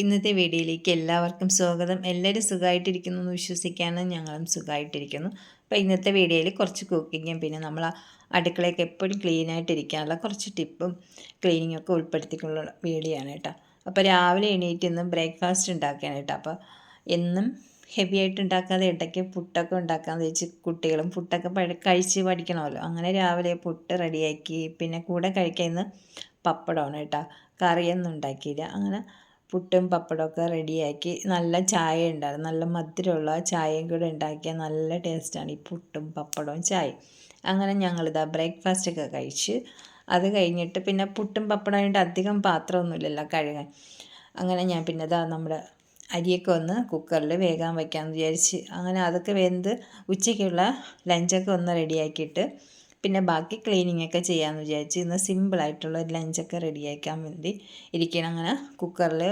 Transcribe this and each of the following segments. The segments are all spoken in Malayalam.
ഇന്നത്തെ വീഡിയോയിലേക്ക് എല്ലാവർക്കും സ്വാഗതം. എല്ലാവരും സുഖമായിട്ടിരിക്കുന്നു എന്ന് വിശ്വസിക്കാനും ഞങ്ങളും സുഖമായിട്ടിരിക്കുന്നു. അപ്പോൾ ഇന്നത്തെ വീഡിയോയിൽ കുറച്ച് കുക്കിങ്ങും പിന്നെ നമ്മൾ അടുക്കളയൊക്കെ എപ്പോഴും ക്ലീനായിട്ടിരിക്കാനുള്ള കുറച്ച് ടിപ്പും ക്ലീനിങ്ങും ഒക്കെ ഉൾപ്പെടുത്തിക്കൊള്ള വീഡിയോ ആണ് കേട്ടോ. അപ്പോൾ രാവിലെ എണീറ്റ് ഇന്ന് ബ്രേക്ക്ഫാസ്റ്റ് ഉണ്ടാക്കുകയാണ് കേട്ടോ. അപ്പോൾ എന്നും ഹെവി ആയിട്ട് ഉണ്ടാക്കാതെ ഇടയ്ക്ക് പുട്ടൊക്കെ ഉണ്ടാക്കാമെന്ന് വെച്ച് കുട്ടികളും പുട്ടൊക്കെ കഴിച്ച് പഠിക്കണമല്ലോ. അങ്ങനെ രാവിലെ പുട്ട് റെഡിയാക്കി പിന്നെ കൂടെ കഴിക്കാൻ ഇന്ന് പപ്പടമാണ് കേട്ടോ. കറിയൊന്നും ഉണ്ടാക്കിയില്ല. അങ്ങനെ പുട്ടും പപ്പടമൊക്കെ റെഡിയാക്കി നല്ല ചായ ഉണ്ടായിരുന്നു. നല്ല മധുരമുള്ള ചായയും കൂടെ ഉണ്ടാക്കിയാൽ നല്ല ടേസ്റ്റാണ് ഈ പുട്ടും പപ്പടവും ചായയും. അങ്ങനെ ഞങ്ങളിതാ ബ്രേക്ക്ഫാസ്റ്റൊക്കെ കഴിച്ച് അത് കഴിഞ്ഞിട്ട് പിന്നെ പുട്ടും പപ്പടം കൊണ്ട് അധികം പാത്രമൊന്നുമില്ലല്ലോ കഴുകാൻ. അങ്ങനെ ഞാൻ പിന്നെ ഇതാ നമ്മുടെ അരിയൊക്കെ ഒന്ന് കുക്കറിൽ വേഗം വയ്ക്കാമെന്ന് വിചാരിച്ച് അങ്ങനെ അതൊക്കെ വെന്ത് ഉച്ചയ്ക്കുള്ള ലഞ്ചൊക്കെ ഒന്ന് റെഡിയാക്കിയിട്ട് പിന്നെ ബാക്കി ക്ലീനിങ് ഒക്കെ ചെയ്യാമെന്ന് വിചാരിച്ച് ഇന്ന് സിമ്പിളായിട്ടുള്ള ഒരു ലഞ്ചൊക്കെ റെഡിയാക്കാൻ വേണ്ടി ഇരിക്കണം അങ്ങനെ കുക്കറിൽ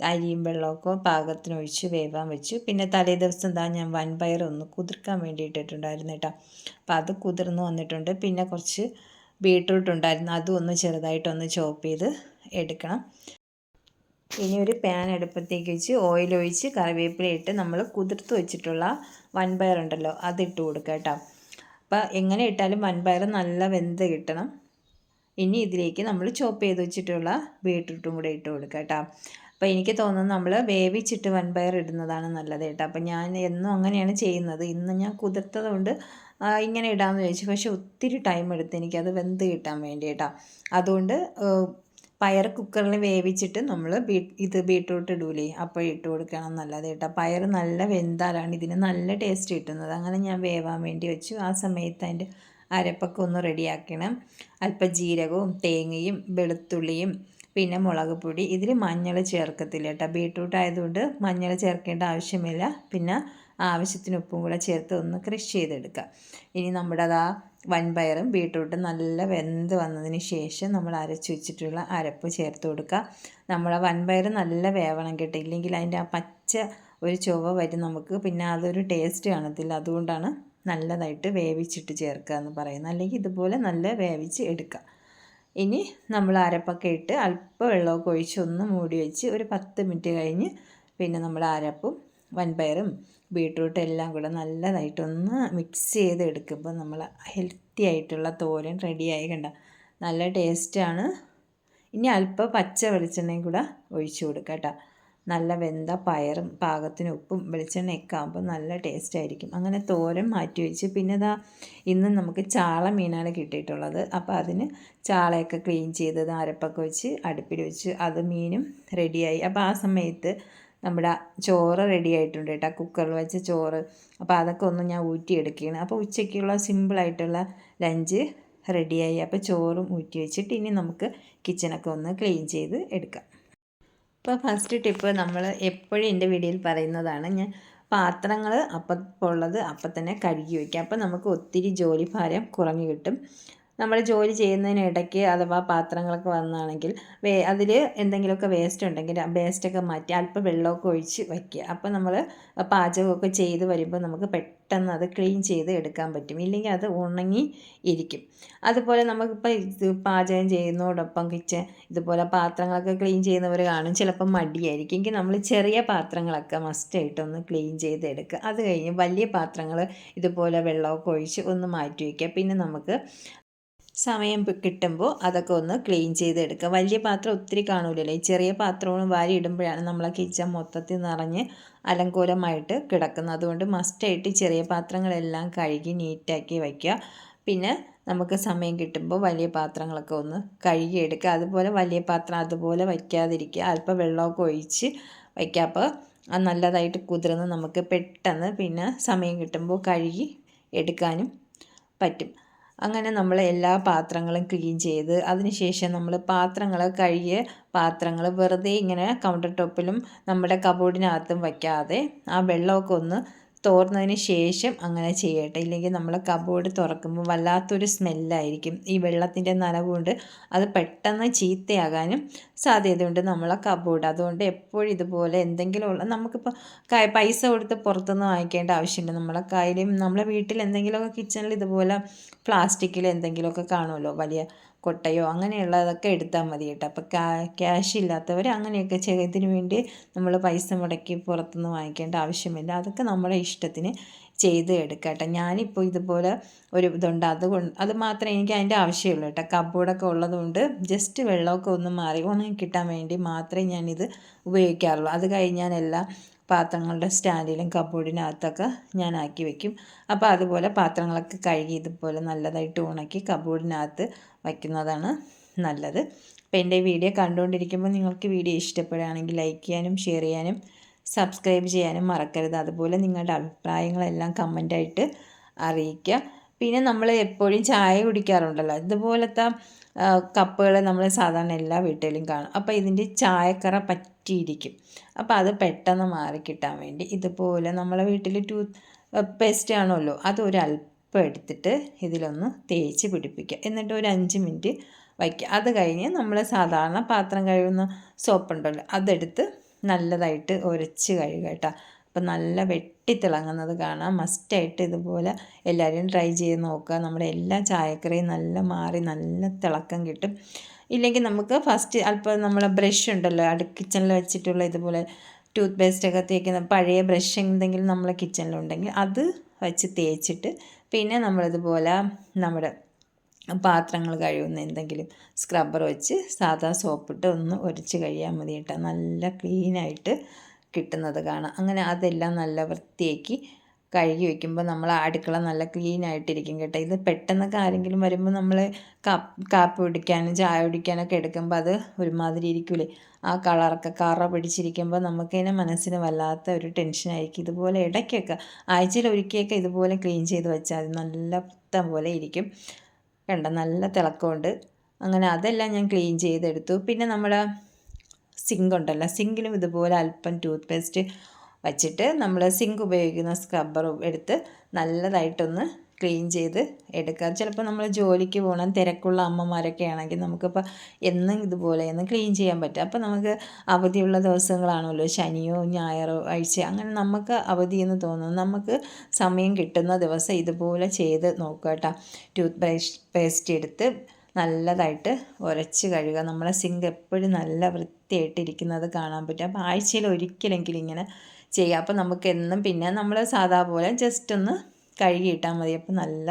അരിയും വെള്ളമൊക്കെ പാകത്തിന് ഒഴിച്ച് വേവാൻ വെച്ചു. പിന്നെ തലേ ദിവസം എന്താ ഞാൻ വൻപയർ ഒന്ന് കുതിർക്കാൻ വേണ്ടി ഇട്ടിട്ടുണ്ടായിരുന്നു കേട്ടോ. അപ്പം അത് കുതിർന്ന് വന്നിട്ടുണ്ട്. പിന്നെ കുറച്ച് ബീട്രൂട്ട് ഉണ്ടായിരുന്നു. അതും ഒന്ന് ചെറുതായിട്ടൊന്ന് ചോപ്പ് ചെയ്ത് എടുക്കണം. ഇനി ഒരു പാൻ അടുപ്പത്തേക്ക് വെച്ച് ഓയിൽ ഒഴിച്ച് കറിവേപ്പില ഇട്ട് നമ്മൾ കുതിർത്ത് വെച്ചിട്ടുള്ള വൻപയർ ഉണ്ടല്ലോ അതിട്ട് കൊടുക്കാം കേട്ടോ. അപ്പോൾ എങ്ങനെ ഇട്ടാലും വൻപയർ നല്ല വെന്ത് കിട്ടണം. ഇനി ഇതിലേക്ക് നമ്മൾ ചോപ്പ് ചെയ്ത് വെച്ചിട്ടുള്ള ബീട്രൂട്ടും കൂടെ ഇട്ട് കൊടുക്കുക കേട്ടോ. അപ്പോൾ എനിക്ക് തോന്നുന്നു നമ്മൾ വേവിച്ചിട്ട് വൻപയർ ഇടുന്നതാണ് നല്ലത് കേട്ടോ. അപ്പോൾ ഞാൻ എന്നും അങ്ങനെയാണ് ചെയ്യുന്നത്. ഇന്ന് ഞാൻ കുതിർത്തത് കൊണ്ട് ഇങ്ങനെ ഇടാമെന്ന് ചോദിച്ചു പക്ഷേ ഒത്തിരി ടൈം എടുത്ത് എനിക്കത് വെന്ത് കിട്ടാൻ വേണ്ടി കേട്ടോ. അതുകൊണ്ട് പയർ കുക്കറിൽ വേവിച്ചിട്ട് നമ്മൾ ഇത് ബീട്രൂട്ട് ഇടൂലേ അപ്പോൾ ഇട്ട് കൊടുക്കണം നല്ലത് കേട്ടോ. പയർ നല്ല വെന്താലാണ് ഇതിന് നല്ല ടേസ്റ്റ് കിട്ടുന്നത്. അങ്ങനെ ഞാൻ വേവാൻ വേണ്ടി വെച്ചു. ആ സമയത്ത് അതിന്റെ അരപ്പൊക്കെ ഒന്ന് റെഡിയാക്കണം അല്പം ജീരകവും തേങ്ങയും വെളുത്തുള്ളിയും പിന്നെ മുളക് പൊടി. ഇതിൽ മഞ്ഞൾ ചേർക്കത്തില്ല കേട്ടോ. ബീട്രൂട്ട് ആയതുകൊണ്ട് മഞ്ഞൾ ചേർക്കേണ്ട ആവശ്യമില്ല. പിന്നെ ആവശ്യത്തിന് ഉപ്പും കൂടെ ചേർത്ത് ഒന്ന് ക്രഷ് ചെയ്തെടുക്കുക ഇനി നമ്മുടെ ആ വൻപയറും ബീട്രൂട്ടും നല്ല വെന്ത് വന്നതിന് ശേഷം നമ്മൾ അരച്ച് വെച്ചിട്ടുള്ള അരപ്പ് ചേർത്ത് കൊടുക്കുക നമ്മളെ വൻപയർ നല്ല വേവണം കേട്ടോ. ഇല്ലെങ്കിൽ അതിന്റെ ആ പച്ച ഒരു ചുവ വരും നമുക്ക്. പിന്നെ അതൊരു ടേസ്റ്റ് കാണത്തില്ല. അതുകൊണ്ടാണ് നല്ലതായിട്ട് വേവിച്ചിട്ട് ചേർക്കുക എന്ന് പറയുന്നത്. അല്ലെങ്കിൽ ഇതുപോലെ നല്ല വേവിച്ച് എടുക്കുക ഇനി നമ്മൾ അരപ്പൊക്കെ ഇട്ട് അല്പം വെള്ളമൊക്കെ ഒഴിച്ച് ഒന്ന് മൂടി വെച്ച് ഒരു പത്ത് മിനിറ്റ് കഴിഞ്ഞ് പിന്നെ നമ്മൾ അരപ്പും വൻപയറും ബീട്രൂട്ട് എല്ലാം കൂടെ നല്ലതായിട്ടൊന്ന് മിക്സ് ചെയ്ത് എടുക്കുമ്പോൾ നമ്മൾ ഹെൽത്തി ആയിട്ടുള്ള തോരൻ റെഡിയായി കണ്ട? നല്ല ടേസ്റ്റാണ് ഇനി അല്പം പച്ച വെളിച്ചെണ്ണയും കൂടെ ഒഴിച്ചു കൊടുക്കുക കേട്ടോ. നല്ല വെന്ത പയറും പാകത്തിന് ഉപ്പും വെളിച്ചെണ്ണയൊക്കെ ആകുമ്പോൾ നല്ല ടേസ്റ്റ് ആയിരിക്കും. അങ്ങനെ തോരൻ മാറ്റി വെച്ച് പിന്നെ ഇതാ ഇന്ന് നമുക്ക് ചാള മീനാണ് കിട്ടിയിട്ടുള്ളത്. അപ്പോൾ അതിന് ചാളയൊക്കെ ക്ലീൻ ചെയ്തത് അരപ്പൊക്കെ വെച്ച് അടുപ്പിൽ വെച്ച് അത് മീനും റെഡിയായി അപ്പോൾ ആ സമയത്ത് നമ്മുടെ ചോറ് റെഡി ആയിട്ടുണ്ട് കേട്ടോ കുക്കറിൽ വെച്ച ചോറ്. അപ്പോൾ അതൊക്കെ ഒന്ന് ഞാൻ ഊറ്റിയെടുക്കുകയാണ്. അപ്പോൾ ഉച്ചയ്ക്കുള്ള സിമ്പിളായിട്ടുള്ള ലഞ്ച് റെഡിയായി അപ്പോൾ ചോറും ഊറ്റി വെച്ചിട്ട് ഇനി നമുക്ക് കിച്ചണൊക്കെ ഒന്ന് ക്ലീൻ ചെയ്ത് എടുക്കാം. ഇപ്പോൾ ഫസ്റ്റ് ടിപ്പ് നമ്മൾ എപ്പോഴും എന്റെ വീഡിയോയിൽ പറയുന്നതാണ് ഞാൻ പാത്രങ്ങൾ അപ്പം ഉള്ളത് അപ്പം തന്നെ കഴുകി വയ്ക്കാം അപ്പോൾ നമുക്ക് ഒത്തിരി ജോലി ഭാരം കുറഞ്ഞു കിട്ടും. നമ്മൾ ജോലി ചെയ്യുന്നതിനിടയ്ക്ക് അഥവാ പാത്രങ്ങളൊക്കെ വന്നാണെങ്കിൽ വേ അതിൽ എന്തെങ്കിലുമൊക്കെ വേസ്റ്റ് ഉണ്ടെങ്കിൽ ആ വേസ്റ്റൊക്കെ മാറ്റി അല്പം വെള്ളമൊക്കെ ഒഴിച്ച് വയ്ക്കുക. അപ്പോൾ നമ്മൾ പാചകമൊക്കെ ചെയ്ത് വരുമ്പോൾ നമുക്ക് പെട്ടെന്ന് അത് ക്ലീൻ ചെയ്ത് എടുക്കാൻ പറ്റും. ഇല്ലെങ്കിൽ അത് ഉണങ്ങി ഇരിക്കും. അതുപോലെ നമുക്കിപ്പോൾ ഇത് പാചകം ചെയ്യുന്നതോടൊപ്പം കിച്ചൺ ഇതുപോലെ പാത്രങ്ങളൊക്കെ ക്ലീൻ ചെയ്യുന്നവർ കാണും. ചിലപ്പോൾ മടിയായിരിക്കും. എങ്കിൽ നമ്മൾ ചെറിയ പാത്രങ്ങളൊക്കെ മസ്റ്റായിട്ടൊന്ന് ക്ലീൻ ചെയ്ത് എടുക്കുക. അത് കഴിഞ്ഞ് വലിയ പാത്രങ്ങൾ ഇതുപോലെ വെള്ളമൊക്കെ ഒഴിച്ച് ഒന്ന് മാറ്റി വയ്ക്കുക. പിന്നെ നമുക്ക് സമയം കിട്ടുമ്പോൾ അതൊക്കെ ഒന്ന് ക്ലീൻ ചെയ്തെടുക്കുക. വലിയ പാത്രം ഒത്തിരി കാണൂലല്ലോ. ഈ ചെറിയ പാത്രവും വാരി ഇടുമ്പോഴാണ് നമ്മളെ കിച്ചൺ മൊത്തത്തിൽ നിറഞ്ഞ് അലങ്കോലമായിട്ട് കിടക്കുന്നത്. അതുകൊണ്ട് മസ്റ്റായിട്ട് ചെറിയ പാത്രങ്ങളെല്ലാം കഴുകി നീറ്റാക്കി വയ്ക്കുക പിന്നെ നമുക്ക് സമയം കിട്ടുമ്പോൾ വലിയ പാത്രങ്ങളൊക്കെ ഒന്ന് കഴുകിയെടുക്കുക. അതുപോലെ വലിയ പാത്രം അതുപോലെ വയ്ക്കാതിരിക്കുക. അല്പം വെള്ളമൊക്കെ ഒഴിച്ച് വയ്ക്കുക. അപ്പോൾ നല്ലതായിട്ട് കുതിർന്ന് നമുക്ക് പെട്ടെന്ന് പിന്നെ സമയം കിട്ടുമ്പോൾ കഴുകി എടുക്കാനും പറ്റും. അങ്ങനെ നമ്മൾ എല്ലാ പാത്രങ്ങളും ക്ലീൻ ചെയ്ത് അതിനുശേഷം നമ്മൾ പാത്രങ്ങൾ കഴുകിയ പാത്രങ്ങൾ വെറുതെ ഇങ്ങനെ കൗണ്ടർ ടോപ്പിലും നമ്മുടെ കബോർഡിനകത്തും വയ്ക്കാതെ ആ വെള്ളമൊക്കെ ഒന്ന് തോർന്നതിന് ശേഷം അങ്ങനെ ചെയ്യട്ടെ. ഇല്ലെങ്കിൽ നമ്മൾ കബോർഡ് തുറക്കുമ്പോൾ വല്ലാത്തൊരു സ്മെല്ലായിരിക്കും ഈ വെള്ളത്തിന്റെ നനവുകൊണ്ട് അത് പെട്ടെന്ന് ചീത്തയാകാനും സാധ്യതയുണ്ട് നമ്മളെ കബോർഡ് അതുകൊണ്ട് എപ്പോഴും ഇതുപോലെ എന്തെങ്കിലും ഉള്ള നമുക്കിപ്പോൾ പൈസ കൊടുത്ത് പുറത്തുനിന്ന് വാങ്ങിക്കേണ്ട ആവശ്യമില്ല. നമ്മളെ കയ്യിലും നമ്മളെ വീട്ടിൽ എന്തെങ്കിലുമൊക്കെ കിച്ചണിൽ ഇതുപോലെ പ്ലാസ്റ്റിക്കിൽ എന്തെങ്കിലുമൊക്കെ കാണുമല്ലോ. വലിയ കൊട്ടയോ അങ്ങനെയുള്ളതൊക്കെ എടുത്താൽ മതി കേട്ടോ. അപ്പോൾ ക്യാഷ് ഇല്ലാത്തവർ അങ്ങനെയൊക്കെ ചെയ്തതിന് വേണ്ടി നമ്മൾ പൈസ മുടക്കി പുറത്തുനിന്ന് വാങ്ങിക്കേണ്ട ആവശ്യമില്ല. അതൊക്കെ നമ്മുടെ ഇഷ്ടത്തിന് ചെയ്ത് എടുക്കാം കേട്ടോ. ഞാനിപ്പോൾ ഇതുപോലെ ഒരു ഇതുണ്ട്. അതുകൊണ്ട് അത് മാത്രമേ എനിക്ക് അതിന്റെ ആവശ്യമുള്ളൂ കേട്ടോ. കബോർഡൊക്കെ ഉള്ളതുകൊണ്ട് ജസ്റ്റ് വെള്ളമൊക്കെ ഒന്ന് മാറി ഉണങ്ങി കിട്ടാൻ വേണ്ടി മാത്രമേ ഞാനിത് ഉപയോഗിക്കാറുള്ളൂ. അത് കഴിഞ്ഞാൽ എല്ലാ പാത്രങ്ങളുടെ സ്റ്റാൻഡിലും കബോർഡിനകത്തൊക്കെ ഞാൻ ആക്കി വെക്കും. അപ്പോൾ അതുപോലെ പാത്രങ്ങളൊക്കെ കഴുകി ഇതുപോലെ നല്ലതായിട്ട് ഉണക്കി കബോർഡിനകത്ത് വയ്ക്കുന്നതാണ് നല്ലത്. അപ്പോൾ എന്റെ വീഡിയോ കണ്ടുകൊണ്ടിരിക്കുമ്പോൾ നിങ്ങൾക്ക് വീഡിയോ ഇഷ്ടപ്പെടുകയാണെങ്കിൽ ലൈക്ക് ചെയ്യാനും ഷെയർ ചെയ്യാനും സബ്സ്ക്രൈബ് ചെയ്യാനും മറക്കരുത്. അതുപോലെ നിങ്ങളുടെ അഭിപ്രായങ്ങളെല്ലാം കമന്റായിട്ട് അറിയിക്കുക. പിന്നെ നമ്മൾ എപ്പോഴും ചായ കുടിക്കാറുണ്ടല്ലോ. ഇതുപോലത്തെ കപ്പുകൾ നമ്മൾ സാധാരണ എല്ലാ വീട്ടിലും കാണും. അപ്പോൾ ഇതിന്റെ ചായക്കറ പറ്റിയിരിക്കും. അപ്പോൾ അത് പെട്ടെന്ന് മാറിക്കിട്ടാൻ വേണ്ടി ഇതുപോലെ നമ്മളെ വീട്ടിൽ ടൂത്ത് പേസ്റ്റ് ആണല്ലോ അത് ഒരു അല്പം എടുത്തിട്ട് ഇതിലൊന്ന് തേച്ച് പിടിപ്പിക്കുക. എന്നിട്ട് ഒരു അഞ്ച് മിനിറ്റ് വയ്ക്കുക. അത് കഴിഞ്ഞ് നമ്മൾ സാധാരണ പാത്രം കഴുകുന്ന സോപ്പുണ്ടല്ലോ അതെടുത്ത് നല്ലതായിട്ട് ഉരച്ച് കഴുകുക കേട്ടോ. അപ്പം നല്ല വെട്ടിത്തിളങ്ങുന്നത് കാണാം. മസ്റ്റായിട്ട് ഇതുപോലെ എല്ലാവരും ട്രൈ ചെയ്ത് നോക്കുക. നമ്മുടെ എല്ലാ ചായക്കറിയും നല്ല മാറി നല്ല തിളക്കം കിട്ടും. ഇല്ലെങ്കിൽ നമുക്ക് ഫസ്റ്റ് അല്പം നമ്മളെ ബ്രഷ് ഉണ്ടല്ലോ അടു കിച്ചണിൽ വെച്ചിട്ടുള്ള ഇതുപോലെ ടൂത്ത് പേസ്റ്റൊക്കെ തേക്കുന്ന പഴയ ബ്രഷ് എന്തെങ്കിലും നമ്മളെ കിച്ചണിലുണ്ടെങ്കിൽ അത് വെച്ച് തേച്ചിട്ട് പിന്നെ നമ്മളിതുപോലെ നമ്മുടെ പാത്രങ്ങൾ കഴുകുന്ന എന്തെങ്കിലും സ്ക്രബ്ബർ വെച്ച് സാധാ സോപ്പിട്ട് ഒന്ന് ഉരച്ച് കഴിയാൻ മതി കേട്ടോ നല്ല ക്ലീനായിട്ട് കിട്ടുന്നത് കാണാം. അങ്ങനെ അതെല്ലാം നല്ല വൃത്തിയാക്കി കഴുകി വയ്ക്കുമ്പോൾ നമ്മൾ അടുക്കള നല്ല ക്ലീൻ ആയിട്ടിരിക്കും കേട്ടോ. ഇത് പെട്ടെന്നൊക്കെ ആരെങ്കിലും വരുമ്പോൾ നമ്മൾ കാപ്പി കുടിക്കാനും ചായ കുടിക്കാനൊക്കെ എടുക്കുമ്പോൾ അത് ഒരുമാതിരി ഇരിക്കൂലേ. ആ കളറൊക്കെ കറ പിടിച്ചിരിക്കുമ്പോൾ നമുക്കതിനെ മനസ്സിന് വല്ലാത്ത ഒരു ടെൻഷനായിരിക്കും ഇതുപോലെ ഇടയ്ക്കൊക്കെ ആഴ്ചയിൽ ഒരിക്കലൊക്കെ ഇതുപോലെ ക്ലീൻ ചെയ്ത് വെച്ചാൽ അത് നല്ല പുത്തം പോലെ ഇരിക്കും. കണ്ട? നല്ല തിളക്കമുണ്ട്. അങ്ങനെ അതെല്ലാം ഞാൻ ക്ലീൻ ചെയ്തെടുത്തു. പിന്നെ നമ്മുടെ സിങ്ക് ഉണ്ടല്ലോ. സിങ്കിലും ഇതുപോലെ അല്പം ടൂത്ത് പേസ്റ്റ് വച്ചിട്ട് നമ്മൾ സിങ്ക് ഉപയോഗിക്കുന്ന സ്ക്രബ്ബർ എടുത്ത് നല്ലതായിട്ടൊന്ന് ക്ലീൻ ചെയ്ത് എടുക്കുക ചിലപ്പോൾ നമ്മൾ ജോലിക്ക് പോകണം തിരക്കുള്ള അമ്മമാരൊക്കെ ആണെങ്കിൽ നമുക്കിപ്പോൾ എന്നും ഇതുപോലെ ഒന്ന് ക്ലീൻ ചെയ്യാൻ പറ്റും. അപ്പോൾ നമുക്ക് അവധിയുള്ള ദിവസങ്ങളാണല്ലോ. ശനിയോ ഞായറോ ആഴ്ച അങ്ങനെ നമുക്ക് അവധി എന്ന് തോന്നുന്നു. നമുക്ക് സമയം കിട്ടുന്ന ദിവസം ഇതുപോലെ ചെയ്ത് നോക്കുക കേട്ടോ. ടൂത്ത് ബ്രഷ് പേസ്റ്റ് എടുത്ത് നല്ലതായിട്ട് ഉരച്ച് കഴുകുക. നമ്മളെ സിങ്ക് എപ്പോഴും നല്ല വൃത്തിയായിട്ട് ഇരിക്കുന്നത് കാണാൻ പറ്റും. അപ്പോൾ ആഴ്ചയിൽ ഒരിക്കലെങ്കിലും ഇങ്ങനെ ചെയ്യുക. അപ്പോൾ നമുക്ക് എന്നും പിന്നെ നമ്മൾ സാധാ പോലെ ജസ്റ്റ് ഒന്ന് കഴുകിയിട്ടാൽ മതി. അപ്പോൾ നല്ല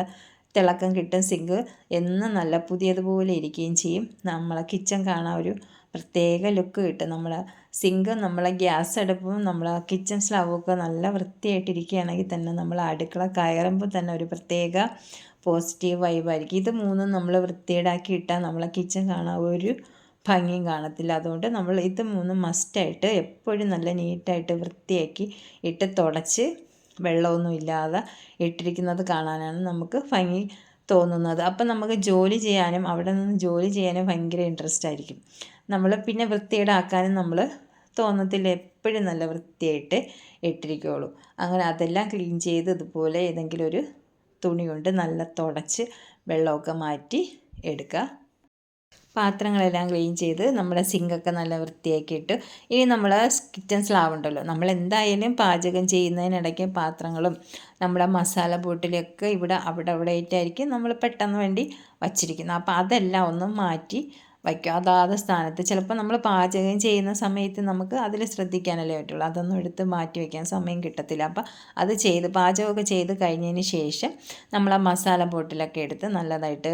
തിളക്കം കിട്ടും സിങ്ക് എന്നും നല്ല പുതിയതുപോലെ ഇരിക്കുകയും ചെയ്യും. നമ്മളെ കിച്ചൺ കാണാൻ ഒരു പ്രത്യേക ലുക്ക് കിട്ടും. നമ്മളെ സിങ്ക് നമ്മളെ ഗ്യാസ് അടുപ്പും നമ്മളെ കിച്ചൺ സ്ലവൊക്കെ നല്ല വൃത്തിയായിട്ടിരിക്കുകയാണെങ്കിൽ തന്നെ നമ്മൾ അടുക്കള കയറുമ്പോൾ തന്നെ ഒരു പ്രത്യേക പോസിറ്റീവ് വൈബായിരിക്കും ഇത് മൂന്നും നമ്മൾ വൃത്തിയേടാക്കി ഇട്ടാൽ നമ്മളെ കിച്ചൺ കാണാൻ ഒരു ഭംഗിയും കാണത്തില്ല. അതുകൊണ്ട് നമ്മൾ ഇത് മൂന്നും മസ്റ്റായിട്ട് എപ്പോഴും നല്ല നീറ്റായിട്ട് വൃത്തിയാക്കി ഇട്ട് തുടച്ച് വെള്ളമൊന്നും ഇല്ലാതെ ഇട്ടിരിക്കുന്നത് കാണാനാണ് നമുക്ക് ഭംഗി തോന്നുന്നത്. അപ്പം നമുക്ക് ജോലി ചെയ്യാനും അവിടെ നിന്ന് ജോലി ചെയ്യാനും ഭയങ്കര ഇൻട്രസ്റ്റ് ആയിരിക്കും. നമ്മൾ പിന്നെ വൃത്തിയേടാക്കാനും നമ്മൾ തോന്നത്തില്ല. എപ്പോഴും നല്ല വൃത്തിയായിട്ട് ഇട്ടിരിക്കുകയുള്ളൂ അങ്ങനെ അതെല്ലാം ക്ലീൻ ചെയ്ത് ഇതുപോലെ ഏതെങ്കിലും ഒരു തുണി കൊണ്ട് നല്ല തുടച്ച് വെള്ളമൊക്കെ മാറ്റി എടുക്കുക. പാത്രങ്ങളെല്ലാം ക്ലീൻ ചെയ്ത് നമ്മുടെ സിങ്കൊക്കെ നല്ല വൃത്തിയാക്കിയിട്ട് ഇനി നമ്മൾ കിച്ചൺ സ്ലാവ് ഉണ്ടല്ലോ നമ്മൾ എന്തായാലും പാചകം ചെയ്യുന്നതിനിടയ്ക്ക് പാത്രങ്ങളും നമ്മുടെ മസാല ബോട്ടിലൊക്കെ ഇവിടെ അവിടെ അവിടെ ആയിട്ടായിരിക്കും നമ്മൾ പെട്ടെന്ന് വേണ്ടി വച്ചിരിക്കുന്നത്. അപ്പോൾ അതെല്ലാം ഒന്ന് മാറ്റി വയ്ക്കുക അതാത് സ്ഥാനത്ത് ചിലപ്പോൾ നമ്മൾ പാചകം ചെയ്യുന്ന സമയത്ത് നമുക്ക് അതിൽ ശ്രദ്ധിക്കാനല്ലേ പറ്റുള്ളൂ. അതൊന്നും എടുത്ത് മാറ്റി വയ്ക്കാൻ സമയം കിട്ടത്തില്ല. അപ്പോൾ അത് ചെയ്ത് പാചകമൊക്കെ ചെയ്ത് കഴിഞ്ഞതിന് ശേഷം നമ്മൾ ആ മസാല ബോട്ടിലൊക്കെ എടുത്ത് നല്ലതായിട്ട്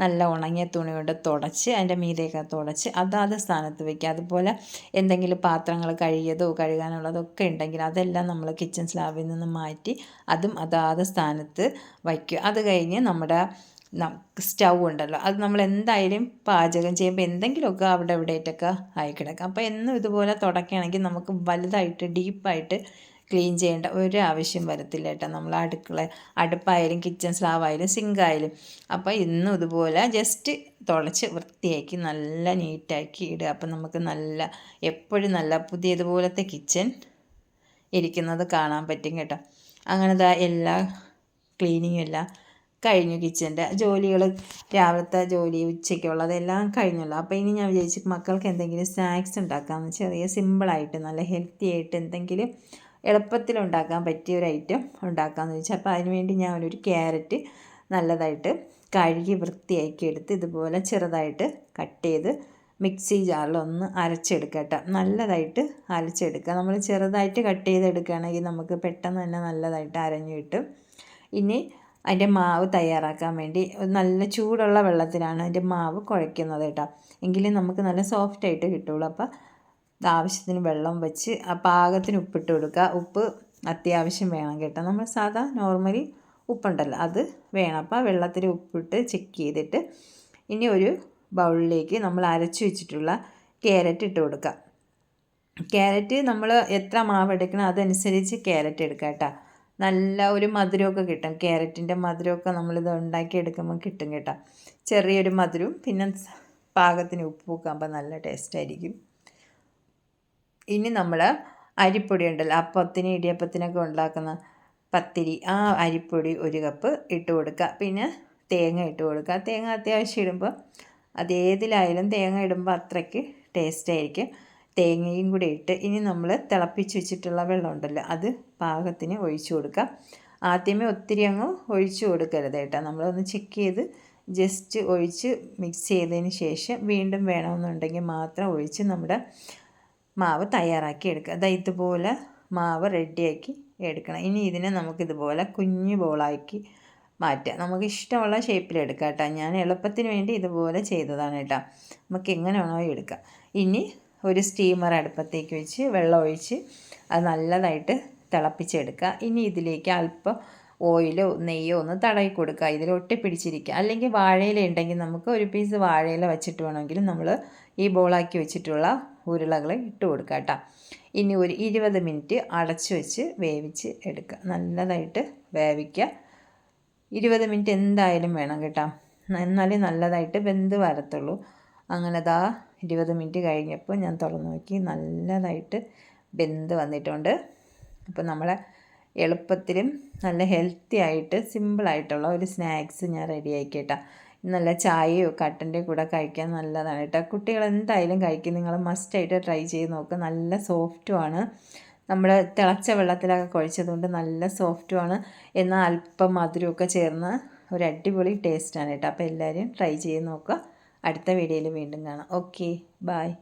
നല്ല ഉണങ്ങിയ തുണി കൊണ്ട് തുടച്ച് അതിന്റെ മീതെയൊക്കെ തുടച്ച് അതാത് സ്ഥാനത്ത് വയ്ക്കുക. അതുപോലെ എന്തെങ്കിലും പാത്രങ്ങൾ കഴുകിയതോ കഴുകാനുള്ളതൊക്കെ ഉണ്ടെങ്കിൽ അതെല്ലാം നമ്മൾ കിച്ചൺ സ്ലാബിൽ നിന്ന് മാറ്റി അതും അതാത് സ്ഥാനത്ത് വയ്ക്കുക. അത് കഴിഞ്ഞ് നമ്മുടെ സ്റ്റൗ ഉണ്ടല്ലോ. അത് നമ്മൾ എന്തായാലും പാചകം ചെയ്യുമ്പോൾ എന്തെങ്കിലുമൊക്കെ അവിടെ ഇവിടെയായിട്ടൊക്കെ ആയി കിടക്കും. അപ്പോൾ എന്നും ഇതുപോലെ തുടക്കുകയാണെങ്കിൽ നമുക്ക് വലുതായിട്ട് ഡീപ്പായിട്ട് ക്ലീൻ ചെയ്യേണ്ട ഒരു ആവശ്യം വരത്തില്ല കേട്ടോ. നമ്മൾ അടുക്കള അടുപ്പായാലും കിച്ചൺ സ്ലാവായാലും സിങ്കായാലും. അപ്പോൾ ഇന്നും ഇതുപോലെ ജസ്റ്റ് തുളച്ച് വൃത്തിയാക്കി നല്ല നീറ്റാക്കി ഇടുക. അപ്പം നമുക്ക് നല്ല എപ്പോഴും നല്ല പുതിയതുപോലത്തെ കിച്ചൺ ഇരിക്കുന്നത് കാണാൻ പറ്റും കേട്ടോ. അങ്ങനത്തെ എല്ലാ ക്ലീനിങ്ങും എല്ലാം കഴിഞ്ഞു കിച്ചന്റെ. ജോലികൾ രാവിലത്തെ ജോലി ഉച്ചയ്ക്കുള്ളതെല്ലാം കഴിഞ്ഞല്ലോ. അപ്പോൾ ഇനി ഞാൻ വിചാരിച്ചു മക്കൾക്ക് എന്തെങ്കിലും സ്നാക്സ് ഉണ്ടാക്കാമെന്ന് ചെറിയ സിമ്പിളായിട്ട് നല്ല ഹെൽത്തി ആയിട്ട് എന്തെങ്കിലും എളുപ്പത്തിൽ ഉണ്ടാക്കാൻ പറ്റിയ ഒരു ഐറ്റം ഉണ്ടാക്കാമെന്ന് ചോദിച്ചാൽ അപ്പോൾ അതിനുവേണ്ടി ഞാൻ ഒരു ക്യാരറ്റ് നല്ലതായിട്ട് കഴുകി വൃത്തിയാക്കി എടുത്ത് ഇതുപോലെ ചെറുതായിട്ട് കട്ട് ചെയ്ത് മിക്സി ജാറിലൊന്ന് ഒന്ന് കേട്ടോ നല്ലതായിട്ട് അരച്ചെടുക്കുക. നമ്മൾ ചെറുതായിട്ട് കട്ട് ചെയ്തെടുക്കുകയാണെങ്കിൽ നമുക്ക് പെട്ടെന്ന് തന്നെ നല്ലതായിട്ട് അരഞ്ഞു കിട്ടും. ഇനി അതിന്റെ മാവ് തയ്യാറാക്കാൻ വേണ്ടി നല്ല ചൂടുള്ള വെള്ളത്തിലാണ് അതിന്റെ മാവ് കുഴയ്ക്കുന്നത് കേട്ടോ. എങ്കിലും നമുക്ക് നല്ല സോഫ്റ്റ് ആയിട്ട് കിട്ടുള്ളൂ. അപ്പോൾ ആവശ്യത്തിന് വെള്ളം വെച്ച് ആ പാകത്തിന് ഉപ്പിട്ട് കൊടുക്കുക. ഉപ്പ് അത്യാവശ്യം വേണം കേട്ടോ. നമ്മൾ സാധാ നോർമലി ഉപ്പുണ്ടല്ലോ അത് വേണം. അപ്പോൾ വെള്ളത്തിൽ ഉപ്പിട്ട് ചെക്ക് ചെയ്തിട്ട് ഇനി ഒരു ബൗളിലേക്ക് നമ്മൾ അരച്ചു വെച്ചിട്ടുള്ള ക്യാരറ്റ് ഇട്ട് കൊടുക്കുക. ക്യാരറ്റ് നമ്മൾ എത്ര മാവ് എടുക്കണം അതനുസരിച്ച് ക്യാരറ്റ് എടുക്കുക കേട്ടോ. നല്ല ഒരു മധുരമൊക്കെ കിട്ടും. ക്യാരറ്റിന്റെ മധുരമൊക്കെ നമ്മളിത് ഉണ്ടാക്കി എടുക്കുമ്പോൾ കിട്ടും കേട്ടോ. ചെറിയൊരു മധുരവും പിന്നെ പാകത്തിന് ഉപ്പ് വെക്കുമ്പോൾ നല്ല ടേസ്റ്റ് ആയിരിക്കും. ഇനി നമ്മൾ അരിപ്പൊടി ഉണ്ടല്ലോ അപ്പത്തിന് ഇടിയപ്പത്തിനൊക്കെ ഉണ്ടാക്കുന്ന പത്തിരി ആ അരിപ്പൊടി ഒരു കപ്പ് ഇട്ട് കൊടുക്കുക. പിന്നെ തേങ്ങ ഇട്ട് കൊടുക്കുക. തേങ്ങ അത്യാവശ്യം ഇടുമ്പോൾ അതേതിലായാലും തേങ്ങ ഇടുമ്പോൾ അത്രയ്ക്ക് ടേസ്റ്റ് ആയിരിക്കും. തേങ്ങയും കൂടി ഇട്ട് ഇനി നമ്മൾ തിളപ്പിച്ച് വെച്ചിട്ടുള്ള വെള്ളം ഉണ്ടല്ലോ അത് പാകത്തിന് ഒഴിച്ചു കൊടുക്കുക. ആദ്യമേ ഒത്തിരി അങ്ങ് ഒഴിച്ചു കൊടുക്കരുത് കേട്ടോ. നമ്മളൊന്ന് ചെക്ക് ചെയ്ത് ജസ്റ്റ് ഒഴിച്ച് മിക്സ് ചെയ്തതിന് ശേഷം വീണ്ടും വേണമെന്നുണ്ടെങ്കിൽ മാത്രം ഒഴിച്ച് നമ്മുടെ മാവ് തയ്യാറാക്കി എടുക്കുക. അതായത് ഇതുപോലെ മാവ് റെഡിയാക്കി എടുക്കണം. ഇനി ഇതിനെ നമുക്കിതുപോലെ കുഞ്ഞു ബോളാക്കി മാറ്റുക നമുക്ക് ഇഷ്ടമുള്ള ഷേപ്പിൽ എടുക്കാം കേട്ടോ. ഞാൻ എളുപ്പത്തിന് വേണ്ടി ഇതുപോലെ ചെയ്തതാണ് കേട്ടോ. നമുക്ക് എങ്ങനെ വേണമെങ്കിൽ എടുക്കാം. ഇനി ഒരു സ്റ്റീമർ അടുപ്പത്തേക്ക് വെച്ച് വെള്ളം ഒഴിച്ച് അത് നല്ലതായിട്ട് തിളപ്പിച്ചെടുക്കുക. ഇനി ഇതിലേക്ക് അല്പം ഓയിലോ നെയ്യോ ഒന്ന് തടവി കൊടുക്കുക ഇതിൽ ഒട്ടിപ്പിടിച്ചിരിക്കുക. അല്ലെങ്കിൽ വാഴയില ഉണ്ടെങ്കിൽ നമുക്ക് ഒരു പീസ് വാഴയില വെച്ചിട്ട് വേണമെങ്കിലും നമ്മൾ ഈ ബോളാക്കി വെച്ചിട്ടുള്ള ഉരുളകൾ ഇട്ട് കൊടുക്കുക കേട്ടോ. ഇനി ഒരു ഇരുപത് മിനിറ്റ് അടച്ചു വെച്ച് വേവിച്ച് എടുക്കുക. നല്ലതായിട്ട് വേവിക്കുക. ഇരുപത് മിനിറ്റ് എന്തായാലും വേണം കേട്ടോ. എന്നാലേ നല്ലതായിട്ട് വെന്ത് വരത്തുള്ളൂ. അങ്ങനെ ദാ ഇരുപത് മിനിറ്റ് കഴിഞ്ഞപ്പോൾ ഞാൻ തുറന്നു നോക്കി നല്ലതായിട്ട് വെന്ത് വന്നിട്ടുണ്ട്. അപ്പോൾ നമ്മളെ എളുപ്പത്തിലും നല്ല ഹെൽത്തി ആയിട്ട് സിമ്പിളായിട്ടുള്ള ഒരു സ്നാക്സ് ഞാൻ റെഡി കേട്ടോ നല്ല ചായയോ കട്ടന്റെ കൂടെ കഴിക്കാൻ നല്ലതാണ് കേട്ടോ. കുട്ടികൾ എന്തായാലും കഴിക്കും. നിങ്ങൾ മസ്റ്റായിട്ട് ട്രൈ ചെയ്ത് നോക്കുക നല്ല സോഫ്റ്റുമാണ് നമ്മൾ തിളച്ച വെള്ളത്തിലൊക്കെ കുഴച്ചതുകൊണ്ട് നല്ല സോഫ്റ്റുമാണ് എന്നാൽ അല്പം മധുരമൊക്കെ ചേർന്ന് ഒരു അടിപൊളി ടേസ്റ്റാണ് കേട്ടോ. അപ്പോൾ എല്ലാവരും ട്രൈ ചെയ്ത് നോക്കുക. അടുത്ത വീഡിയോയിൽ വീണ്ടും കാണാം. Okay bye